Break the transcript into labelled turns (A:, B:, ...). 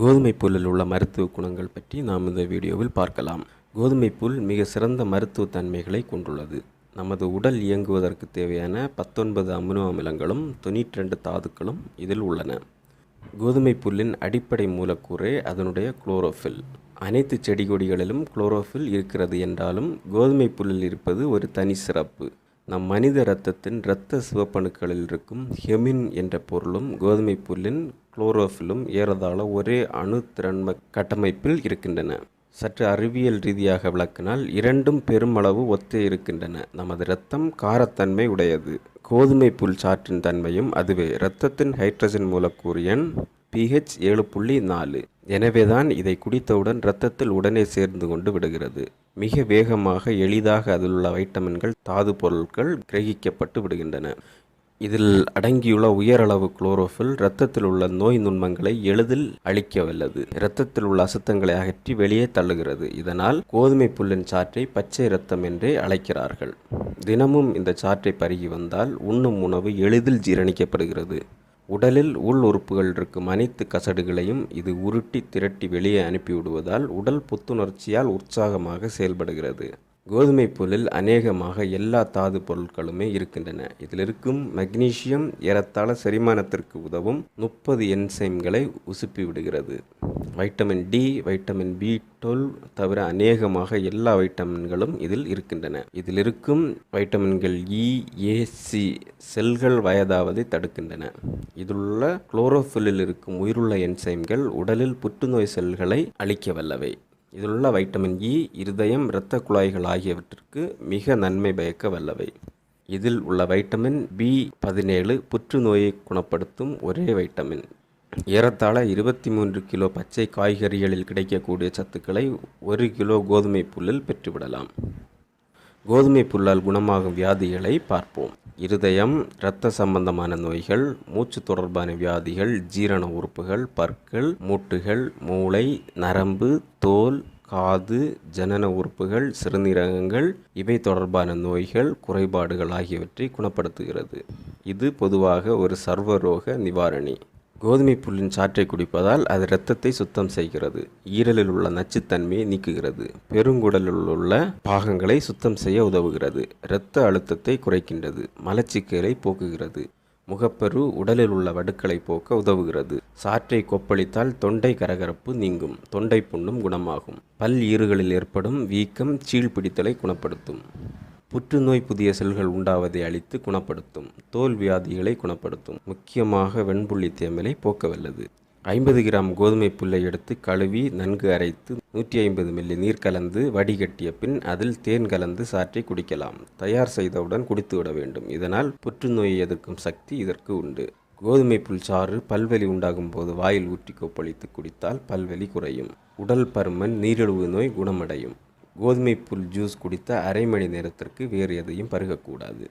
A: கோதுமை புல்லில் உள்ள மருத்துவ குணங்கள் பற்றி நாம் இந்த வீடியோவில் பார்க்கலாம். கோதுமை புல் மிக சிறந்த மருத்துவ தன்மைகளை கொண்டுள்ளது. நமது உடல் இயங்குவதற்கு தேவையான பத்தொன்பது அமினோ அமிலங்களும் தொண்ணூற்றி ரெண்டு தாதுக்களும் இதில் உள்ளன. கோதுமை புல்லின் அடிப்படை மூலக்கூறே அதனுடைய குளோரோஃபில். அனைத்து செடி கொடிகளிலும் குளோரோஃபில் இருக்கிறது என்றாலும் கோதுமை புல்லில் இருப்பது ஒரு தனி சிறப்பு. நம் மனித இரத்தத்தின் இரத்த சிவப்பணுக்களில் இருக்கும் ஹெமின் என்ற பொருளும் கோதுமை புல்லின் குளோரோஃபிலும் ஏறதாழ ஒரே அணு திறன்ம கட்டமைப்பில் இருக்கின்றன. சற்று அறிவியல் ரீதியாக விளக்கினால் இரண்டும் பெருமளவு ஒத்தே இருக்கின்றன. நமது இரத்தம் காரத்தன்மை உடையது. கோதுமை புல் சாற்றின் தன்மையும் அதுவே. இரத்தத்தின் ஹைட்ரஜன் மூலக்கூறு எண் பிஹெச் ஏழு புள்ளி நாலு. எனவேதான் இதை குடித்தவுடன் இரத்தத்தில் உடனே சேர்ந்து கொண்டு விடுகிறது. மிக வேகமாக எளிதாக அதில் உள்ள வைட்டமின்கள் தாது பொருட்கள் கிரகிக்கப்பட்டு விடுகின்றன. இதில் அடங்கியுள்ள உயரளவு குளோரோஃபில் இரத்தத்தில் உள்ள நோய் நுண்மங்களை எளிதில் அழிக்க வல்லது. இரத்தத்தில் உள்ள அசுத்தங்களை அகற்றி வெளியே தள்ளுகிறது. இதனால் கோதுமை புல்லின் சாற்றை பச்சை இரத்தம் என்றே அழைக்கிறார்கள். தினமும் இந்த சாற்றை பருகி வந்தால் உண்ணும் உணவு எளிதில் ஜீரணிக்கப்படுகிறது. உடலில் உள் உறுப்புகள் இருக்கும் அனைத்து கசடுகளையும் இது உருட்டி திரட்டி வெளியே அனுப்பிவிடுவதால் உடல் புத்துணர்ச்சியால் உற்சாகமாக செயல்படுகிறது. கோதுமை புல்லில் அநேகமாக எல்லா தாது பொருட்களுமே இருக்கின்றன. இதில் இருக்கும் மக்னீசியம் ஏறத்தாழ செரிமானத்திற்கு உதவும் முப்பது என்சைம்களை உசுப்பி விடுகிறது. Vitamin D vitamin B twelve தவிர அநேகமாக எல்லா வைட்டமின்களும் இதில் இருக்கின்றன. இதில் இருக்கும் வைட்டமின்கள் இ ஏ சி செல்கள் வயதாவதை தடுக்கின்றன. இதிலுள்ள குளோரோஃபில்லில் இருக்கும் உயிருள்ள என்சைம்கள் உடலில் புற்றுநோய் செல்களை அழிக்க வல்லவை. இதில் உள்ள வைட்டமின் இ இருதயம் இரத்த குழாய்கள் ஆகியவற்றிற்கு மிக நன்மை பயக்க வல்லவை. இதில் உள்ள வைட்டமின் பி பதினேழு புற்றுநோயை குணப்படுத்தும் ஒரே வைட்டமின். ஏறத்தாழ இருபத்தி மூன்று கிலோ பச்சை காய்கறிகளில் கிடைக்கக்கூடிய சத்துக்களை ஒரு கிலோ கோதுமை புல்லில் பெற்றுவிடலாம். கோதுமை புல்லால் குணமாகும் வியாதிகளை பார்ப்போம். இருதயம் இரத்த சம்பந்தமான நோய்கள் மூச்சு தொடர்பான வியாதிகள் ஜீரண உறுப்புகள் பற்கள் மூட்டுகள் மூளை நரம்பு தோல் காது ஜனன உறுப்புகள் சிறுநீரகங்கள் இவை தொடர்பான நோய்கள் குறைபாடுகள் ஆகியவற்றை குணப்படுத்துகிறது. இது பொதுவாக ஒரு சர்வரோக நிவாரணி. கோதுமை புல்லின் சாற்றை குடிப்பதால் அது இரத்தத்தை சுத்தம் செய்கிறது. ஈரலில் உள்ள நச்சுத்தன்மையை நீக்குகிறது. பெருங்குடலில் உள்ள பாகங்களை சுத்தம் செய்ய உதவுகிறது. இரத்த அழுத்தத்தை குறைக்கின்றது. மலச்சிக்கலை போக்குகிறது. முகப்பரு உடலில் உள்ள வடுக்களை போக்க உதவுகிறது. சாற்றை கொப்பளித்தால் தொண்டை கரகரப்பு நீங்கும். தொண்டை புண்ணும் குணமாகும். பல் ஈறுகளில் ஏற்படும் வீக்கம் சீழ்பிடித்தலை குணப்படுத்தும். புற்றுநோய் புதிய செல்கள் உண்டாவதை அழித்து குணப்படுத்தும் தோல் வியாதிகளை குணப்படுத்தும் முக்கியமாக வெண்புள்ளி தேமலை போக்க வல்லது ஐம்பது கிராம் கோதுமை புல்லை எடுத்து கழுவி நன்கு அரைத்து நூற்றி ஐம்பது மில்லி நீர் கலந்து வடிகட்டிய பின் அதில் தேன் கலந்து சாற்றை குடிக்கலாம். தயார் செய்தவுடன் குடித்து விட வேண்டும். இதனால் புற்றுநோயை எதிர்க்கும் சக்தி இதற்கு உண்டு. கோதுமை புல் சாறு பல்வலி உண்டாகும் போது வாயில் ஊற்றி கொப்பளித்து குடித்தால் பல்வலி குறையும். உடல் பருமன் நீரிழிவு நோய் குணமடையும். கோதுமை புல் ஜூஸ் குடித்த அரை மணி நேரத்திற்கு வேறு எதையும் பருகக்கூடாது.